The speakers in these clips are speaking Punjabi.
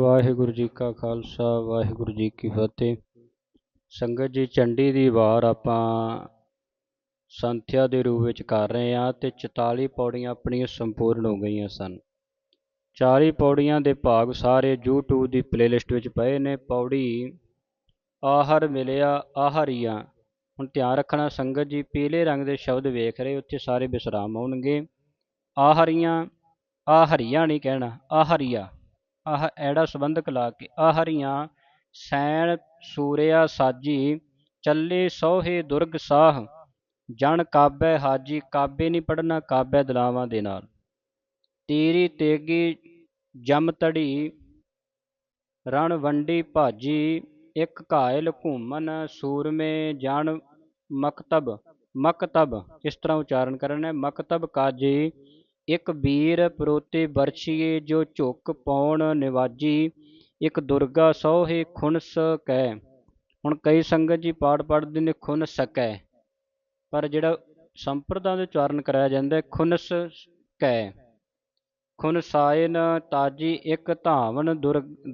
ਵਾਹਿਗੁਰੂ ਜੀ ਕਾ ਖਾਲਸਾ, ਵਾਹਿਗੁਰੂ ਜੀ ਕੀ ਫਤਿਹ। ਸੰਗਤ ਜੀ ਚੰਡੀ ਦੀ ਵਾਰ ਆਪਾਂ ਸੰਥਿਆ ਦੇ ਰੂਪ ਵਿੱਚ ਕਰ ਰਹੇ ਹਾਂ ਤੇ 44 ਪੌੜੀਆਂ ਆਪਣੀਆਂ ਸੰਪੂਰਨ ਹੋ ਗਈਆਂ ਸਨ। 40 ਪੌੜੀਆਂ ਦੇ ਭਾਗ ਸਾਰੇ YouTube ਦੀ ਪਲੇਲਿਸਟ ਵਿੱਚ ਪਏ ਨੇ। ਪੌੜੀ ਆਹਰ ਮਿਲਿਆ, ਆਹਰੀਆ। ਹੁਣ ਧਿਆਨ ਰੱਖਣਾ, ਸੰਗਤ ਜੀ, ਪੀਲੇ ਰੰਗ ਦੇ ਸ਼ਬਦ ਵੇਖ ਰਹੇ, ਉੱਥੇ ਸਾਰੇ ਵਿਸਰਾਮ ਆਉਣਗੇ। ਆਹਰੀਆਂ, ਆਹਰੀਆ ਨਹੀਂ ਕਹਿਣਾ, ਆਹਰੀਆ। ਆਹ ਐੜਾ ਸੰਬੰਧਕ ਲਾ ਕੇ ਆਹਰੀਆਂ ਸੈਣ ਸੂਰਿਆ ਸਾਜੀ, ਚੱਲੇ ਸੋਹੇ ਦੁਰਗ ਸਾਹ, ਜਣ ਕਾਬੈ ਹਾਜੀ, ਕਾਬੇ ਨਹੀਂ ਪੜਨਾ ਕਾਬੈ ਦਲਾਵਾਂ ਦੇ ਨਾਲ। ਤੀਰੀ ਤੇਗੀ ਜਮ ਤੜੀ, ਰਣ ਵੰਡੀ ਭਾਜੀ, ਇੱਕ ਘਾਇਲ ਘੂਮਨ ਸੂਰਮੇ ਜਣ ਮਕਤਬ ਮਕਤਬ, ਇਸ ਤਰ੍ਹਾਂ ਉਚਾਰਨ ਕਰਨਾ ਹੈ, ਮਕਤਬ ਕਾਜੀ ਇੱਕ ਵੀਰ ਪਰੋਤੇ ਬਰਛੀਏ ਜੋ ਝੁਕ ਪਾਉਣ ਨਿਵਾਜੀ, ਇੱਕ ਦੁਰਗਾ ਸੋਹੇ ਖੁਨਸ ਕੈ। ਹੁਣ ਕਈ ਸੰਗਤ ਜੀ ਪਾਠ ਪੜ੍ਹਦੇ ਨੇ ਖੁਨ ਸਕੈ ਪਰ ਜਿਹੜਾ ਸੰਪਰਦਾ ਦੇ ਉਚਾਰਨ ਕਰਾਇਆ ਜਾਂਦਾ ਹੈ ਖੁਨਸ ਕੈ। ਖੁਨਸਾਇਨ ਤਾਜੀ ਇੱਕ ਧਾਵਨ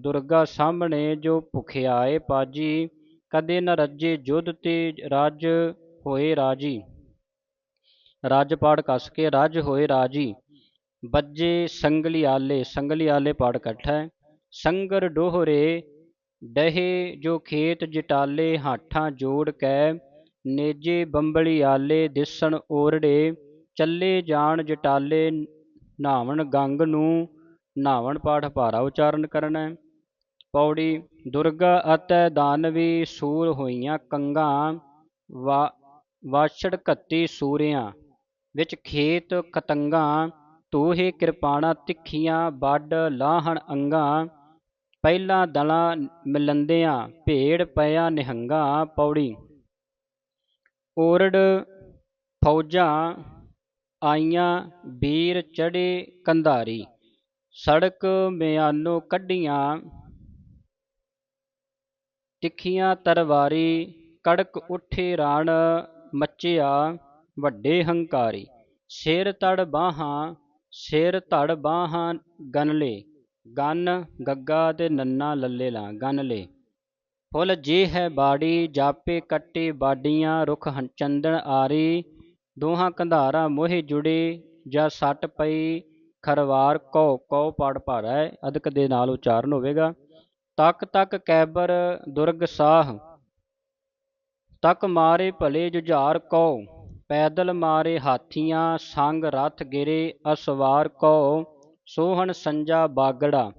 ਦੁਰਗਾ ਸਾਹਮਣੇ ਜੋ ਭੁਖਿਆਏ ਪਾਜੀ, ਕਦੇ ਨ ਰੱਜੇ ਜੁਧ ਤੇ ਰਾਜ ਹੋਏ ਰਾਜੀ। ਰਾਜ ਪਾੜ ਕੱਸ ਕੇ, ਰਾਜ ਹੋਏ ਰਾਜੀ। ਬੱਜੇ ਸੰਗਲੀਆਲੇ ਸੰਗਲੀਆਲੇ ਪਾੜ ਇਕੱਠਾ ਹੈ ਸੰਗਰ ਡੋਹਰੇ ਡਹੇ ਜੋ ਖੇਤ ਜਟਾਲੇ, ਹਾਠਾਂ ਜੋੜ ਕੈ। ਨੇਜੇ ਬੰਬਲੀ ਆਲੇ ਦਿਸਣ ਓਰੜੇ, ਚੱਲੇ ਜਾਣ ਜਟਾਲੇ ਨਾਵਣ ਗੰਗ ਨੂੰ, ਨਾਵਣ ਪਾਠ ਭਾਰਾ ਉਚਾਰਨ ਕਰਨਾ। ਹੈ ਪੌੜੀ, ਦੁਰਗਾ ਅਤੇ ਦਾਨਵੀ ਸੂਰ ਹੋਈਆਂ ਕੰਗਾ, ਵਾ, ਵਾਛੜ ਘੱਤੀ ਸੂਰਿਆਂ, ਵਿੱਚ ਖੇਤ ਕਤੰਗਾ ਤੋਹੇ ਕਿਰਪਾਣਾ ਤਿੱਖੀਆਂ ਵੱਡ ਲਾਹਣ ਅੰਗਾ, ਪਹਿਲਾਂ ਦਲਾਂ ਮਿਲੰਦਿਆਂ ਭੇੜ ਪਿਆ ਨਿਹੰਗਾ ਪੌੜੀ। ਓਰੜ ਫੌਜਾਂ ਆਈਆਂ ਵੀਰ ਚੜੇ ਕੰਧਾਰੀ, ਸੜਕ ਮਿਆਨੋ ਕੱਢੀਆਂ ਤਿੱਖੀਆਂ ਤਰਵਾਰੀ, ਕੜਕ ਉੱਠੇ ਰਾਣ ਮੱਚਿਆ ਵੱਡੇ ਹੰਕਾਰੀ, ਸਿਰ ਤੜ ਬਾਹਾਂ ਸਿਰ ਧੜ ਬਾਹਾਂ ਗਨਲੇ ਗਨ ਗੱਗਾ ਤੇ ਨੰਨਾ ਲੱਲੇ ਲਾ ਗਨਲੇ ਫੁੱਲ ਜੇ ਹੈ ਬਾੜੀ, ਜਾਪੇ ਕੱਟੇ ਬਾਡੀਆਂ, ਰੁਖ ਚੰਦਨ ਆਰੀ, ਦੋਹਾਂ ਕੰਧਾਰਾਂ ਮੋਹੇ ਜੁੜੇ, ਜਾਂ ਸੱਟ ਪਈ, ਖਰਵਾਰ ਕਉ ਕਉ ਪੜ ਭਾਰਾ ਹੈ ਅਦਕ ਦੇ ਨਾਲ ਉਚਾਰਨ ਹੋਵੇਗਾ। ਤੱਕ ਤੱਕ ਕੈਬਰ ਦੁਰਗ ਸਾਹ, ਤਕ ਮਾਰੇ ਭਲੇ ਜੁਝਾਰ ਕਉ। ਪੈਦਲ ਮਾਰੇ ਹਾਥੀਆਂ, ਸੰਗ ਰਥ ਗਿਰੇ, ਅਸਵਾਰ ਕੋ, ਸੋਹਣ ਸੰਜਾ ਬਾਗੜਾ।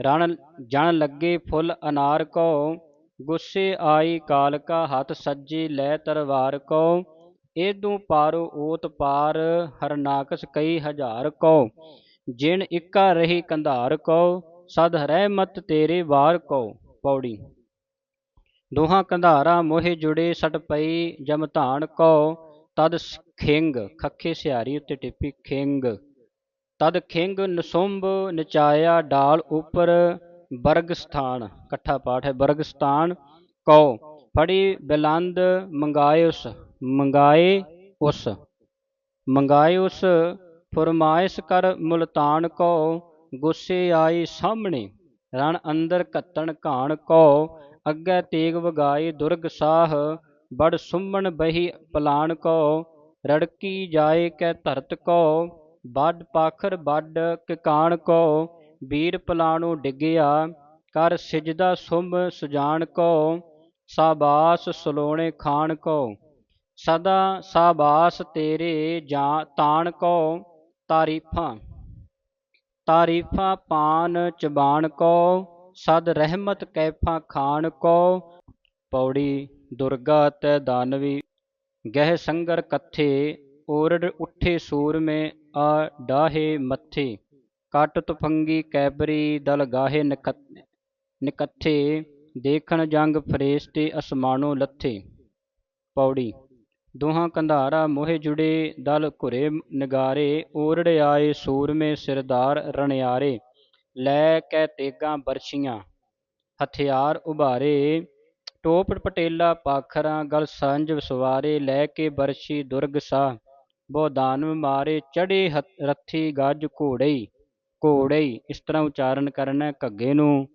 ਰਣ, ਜਣ ਲੱਗੇ ਫੁੱਲ ਅਨਾਰ ਕੋ, ਗੁੱਸੇ ਆਈ ਕਾਲਕਾ ਹੱਥ ਸੱਜੇ ਲੈ ਤਰਵਾਰ ਕੋ। ਏਦੂ ਪਾਰੋ ਓਤ ਪਾਰ, ਹਰਨਾਕਸ ਕਈ ਹਜ਼ਾਰ ਕੋ। ਜਿਨ ਇੱਕਾ ਰਹੀ ਕੰਧਾਰ ਕੋ, ਸਦ ਰਹਿਮਤ ਤੇਰੇ ਵਾਰ ਕੋ। ਪੌੜੀ। ਦੋਹਾਂ ਕੰਧਾਰਾ ਮੋਹੇ ਜੁੜੇ ਸਟ ਪਈ ਜਮਧਾਨ ਕੋ। ਤਦ ਖਿੰਗ, ਖੱਖੇ ਸਿਹਾਰੀ ਉੱਤੇ ਟਿੱਪੀ ਖਿੰਗ। ਤਦ ਖਿੰਗ ਨਸੁੰਭ ਨਚਾਇਆ ਡਾਲ ਉੱਪਰ ਬਰਗ ਇਕੱਠਾ ਪਾਠ ਹੈ, ਬਰਗਸਥਾਨ ਕਉ, ਫੜੀ ਬਿਲੰਦ ਮੰਗਾਏ ਉਸ ਮੰਗਾਏ ਉਸ ਮੰਗਾਏ ਉਸ, ਫਰਮਾਇਸ਼ ਕਰ ਮੁਲਤਾਨ ਕਉ, ਗੁੱਸੇ ਆਈ ਸਾਹਮਣੇ, ਰਣ ਅੰਦਰ ਕੱਤਣ ਘਾਣ ਕਉ, ਅੱਗੇ ਤੇਗ ਵਗਾਏ ਦੁਰਗ ਸਾਹ ਬੜ ਸੁਮਣ ਬਹੀ ਪਲਾਨ ਕੋ, ਰੜਕੀ ਜਾਏ ਕੈ ਧਰਤ ਕੋ ਵੱਡ ਪਾਖਰ ਵੱਡ ਕਿਕਾਣ ਕੋ ਵੀਰ ਪਲਾਣੋ ਡਿੱਗਿਆ, ਕਰ ਸਿਜਦਾ ਸੁਮ ਸੁਜਾਨ ਕੋ, ਸਾਬਾਸ ਸਲੋਣੇ ਖਾਨ ਕੋ। ਸਦਾ ਸਾਬਾਸ ਤੇਰੇ ਜਾਂ ਤਾਣ ਕੋ, ਤਾਰੀਫਾਂ ਤਾਰੀਫਾਂ ਪਾਨ ਚਬਾਨ ਕੋ, ਸਦ ਰਹਿਮਤ ਕੈਫਾਂ ਖਾਨ ਕੋ। ਪੌੜੀ ਦੁਰਗਾ ਤੈ ਦਾਨਵੀ, ਗਹਿ ਸੰਗਰ ਕਥੇ, ਓਰੜ ਉੱਠੇ ਸੂਰਮੇ, ਆ ਡਾਹੇ ਮੱਥੇ, ਕਟ ਤੁਫੰਗੀ ਕੈਬਰੀ ਦਲ ਗਾਹੇ ਨਿਕੱਥੇ, ਦੇਖਣ ਜੰਗ ਫਰੇਸਤੇ ਅਸਮਾਨੋ ਲੱਥੇ। ਪੌੜੀ, ਦੋਹਾਂ ਕੰਧਾਰਾ ਮੋਹੇ ਜੁੜੇ, ਦਲ ਘੁਰੇ ਨਗਾਰੇ, ਓਰੜ ਆਏ ਸੂਰਮੇ ਸਿਰਦਾਰ ਰਣਿਆਰੇ, ਲੈ ਕੈ ਤੇਗਾਂ ਬਰਛੀਆਂ, ਹਥਿਆਰ ਉਭਾਰੇ ਟੋਪ ਪਟੇਲਾ ਪਾਖਰਾਂ ਗਲ ਸੰਜ ਸਵਾਰੇ ਲੈ ਕੇ ਬਰਸ਼ੀ ਦੁਰਗ ਸਾ ਬੋ ਮਾਰੇ ਚੜੇ ਰੱਥੀ ਗੱਜ ਘੋੜਈ ਘੋੜਈ ਇਸ ਤਰ੍ਹਾਂ ਉਚਾਰਨ ਕਰਨਾ ਘੱਗੇ ਨੂੰ।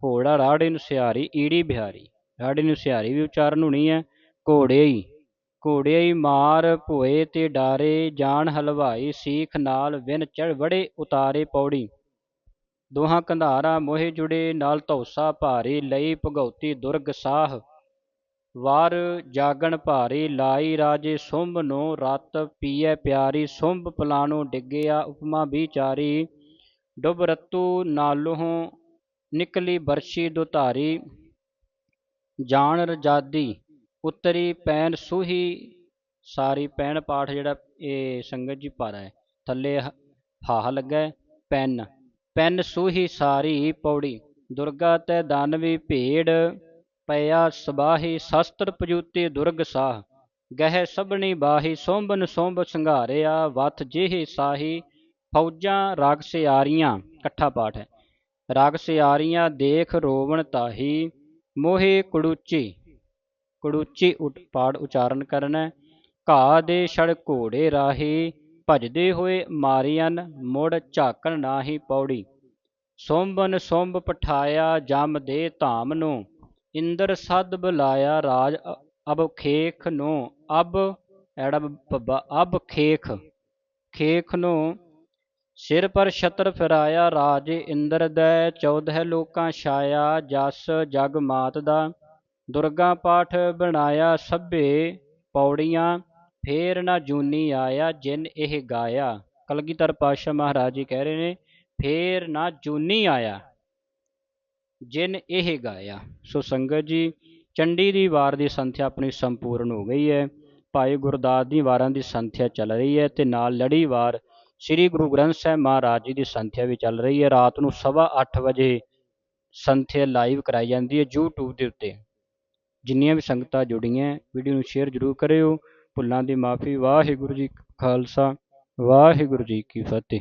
ਘੋੜਾ ਰਾੜੇ ਨੂੰ ਸਿਹਾਰੀ, ਈੜੀ ਬਿਹਾਰੀ। ਰਾੜੇ ਨੂੰ ਸਿਹਾਰੀ ਵੀ ਉਚਾਰਨ ਹੋਣੀ ਹੈ। ਘੋੜੇ ਹੀ ਮਾਰ ਭੋਏ ਤੇ ਡਾਰੇ ਜਾਣ ਹਲਵਾਈ, ਸੀਖ ਨਾਲ ਵਿਨ ਚੜ ਵੜੇ ਉਤਾਰੇ ਪੌੜੀ। ਦੋਹਾਂ ਕੰਧਾਰਾਂ ਮੋਹੇ ਜੁੜੇ, ਨਾਲ ਧੌਸਾ ਭਾਰੀ ਲਈ ਭਗਉਤੀ ਦੁਰਗ ਸਾਹ। ਵਾਰ ਜਾਗਣ ਭਾਰੀ ਲਾਈ ਰਾਜੇ ਸੁੰਭ ਨੂੰ, ਰਤ ਪੀਐ ਪਿਆਰੀ ਸੁੰਭ ਪਲਾਨੋ ਡਿੱਗਿਆ ਉਪਮਾ ਵਿਚਾਰੀ। ਡੁਬ ਰਤੂ ਨਾਲੋਂ ਨਿਕਲੀ ਬਰਸ਼ੀ ਦੁਧਾਰੀ। ਜਾਣ ਰਜਾਦੀ ਉਤਰੀ ਪੈਨ ਸੂਹੀ, ਸਾਰੀ ਪੈਨ ਪਾਠ ਜਿਹੜਾ ਇਹ ਸੰਗਤ ਜੀ ਪਾਰਾ ਹੈ। ਥੱਲੇ ਹਾਹਾ ਲੱਗਾ ਪੈਨ ਪੈਨ ਸੂਹੀ ਸਾਰੀ ਪੌੜੀ, ਦੁਰਗਾ ਤੈ ਦਾਨਵੀ ਭੇੜ ਪਿਆ ਸਬਾਹੀ, ਸ਼ਸਤਰ ਪਜੂਤੀ ਦੁਰਗ ਸਾਹ, ਗਹਿ ਸਭਣੀ ਬਾਹੀ, ਸੋਂਬਨ ਸੋਂਬ ਸੰਘਾਰਿਆ, ਵਥ ਜਿਹੇ ਸਾਹੀ, ਫੌਜਾਂ ਰਾਗ ਸਿਆਰੀਆਂ, ਇਕੱਠਾ ਪਾਠ ਹੈ ਰਾਗ ਸਿਆਰੀਆਂ ਦੇਖ ਰੋਵਣ ਤਾਹੀ, ਮੋਹੇ ਕੁੜੂਚੀ ਕੁੜੂਚੀ ਉਟ ਪਾਠ ਉਚਾਰਨ ਕਰਨਾ ਹੈ। ਘਾਹ ਦੇ ਛੜ ਘੋੜੇ ਰਾਹੀ ਭਜਦੇ ਹੋਏ ਮਾਰੀਆਂ ਮੁੜ ਝਾਕਣ ਨਾਹੀ ਪੌੜੀ। ਸੋਂਬਨ ਸੋਂਬ ਪਠਾਇਆ ਜਮ ਦੇ ਧਾਮ ਨੂੰ, ਇੰਦਰ ਸਦ ਬੁਲਾਇਆ ਰਾਜ ਅ- ਅਬ ਖੇਖ ਨੂੰ, ਅਬ ਐੜਬ ਅਬ ਖੇਖ ਖੇਖ ਨੂੰ ਸਿਰ ਪਰ ਛਤਰ ਫਿਰਾਇਆ ਰਾਜੇ ਇੰਦਰ ਦੈ ਚੌਦਹ ਲੋਕਾਂ ਛਾਇਆ ਜਸ ਜਗ ਮਾਤ ਦਾ, ਦੁਰਗਾ ਪਾਠ ਬਣਾਇਆ ਸਭੇ ਪੌੜੀਆਂ ਫੇਰ ਨਾ ਜੂਨੀ ਆਇਆ ਜਿਨ ਇਹ ਗਾਇਆ। ਕਲਗੀਧਰ ਪਾਤਸ਼ਾਹ ਮਹਾਰਾਜ ਜੀ ਕਹਿ ਰਹੇ ਨੇ, ਫੇਰ ਨਾ ਜੂਨੀ ਆਇਆ ਜਿਨ ਇਹ ਗਾਇਆ। ਸੋ ਸੰਗਤ ਜੀ, ਚੰਡੀ ਦੀ ਵਾਰ ਦੀ ਸੰਥਿਆ ਆਪਣੀ ਸੰਪੂਰਨ ਹੋ ਗਈ ਹੈ। ਭਾਈ ਗੁਰਦਾਸ ਦੀ ਵਾਰਾਂ ਦੀ ਸੰਥਿਆ ਚੱਲ ਰਹੀ ਹੈ ਤੇ ਨਾਲ ਲੜੀ ਵਾਰ ਸ੍ਰੀ ਗੁਰੂ ਗ੍ਰੰਥ ਸਾਹਿਬ ਮਹਾਰਾਜ ਜੀ ਦੀ ਸੰਥਿਆ ਵੀ ਚੱਲ ਰਹੀ ਹੈ। ਰਾਤ ਨੂੰ ਸਵਾ ਅੱਠ ਵਜੇ ਸੰਥਿਆ ਲਾਈਵ ਕਰਾਈ ਜਾਂਦੀ ਹੈ YouTube ਦੇ ਉੱਤੇ। ਜਿੰਨੀਆਂ ਵੀ ਸੰਗਤਾਂ ਜੁੜੀਆਂ, ਵੀਡੀਓ ਨੂੰ ਸ਼ੇਅਰ ਜ਼ਰੂਰ ਕਰਿਓ। ਭੁੱਲਾਂ ਦੀ ਮਾਫੀ। ਵਾਹਿਗੁਰੂ ਜੀ ਕਾ ਖਾਲਸਾ ਵਾਹਿਗੁਰੂ ਜੀ ਕੀ ਫਤਿਹ।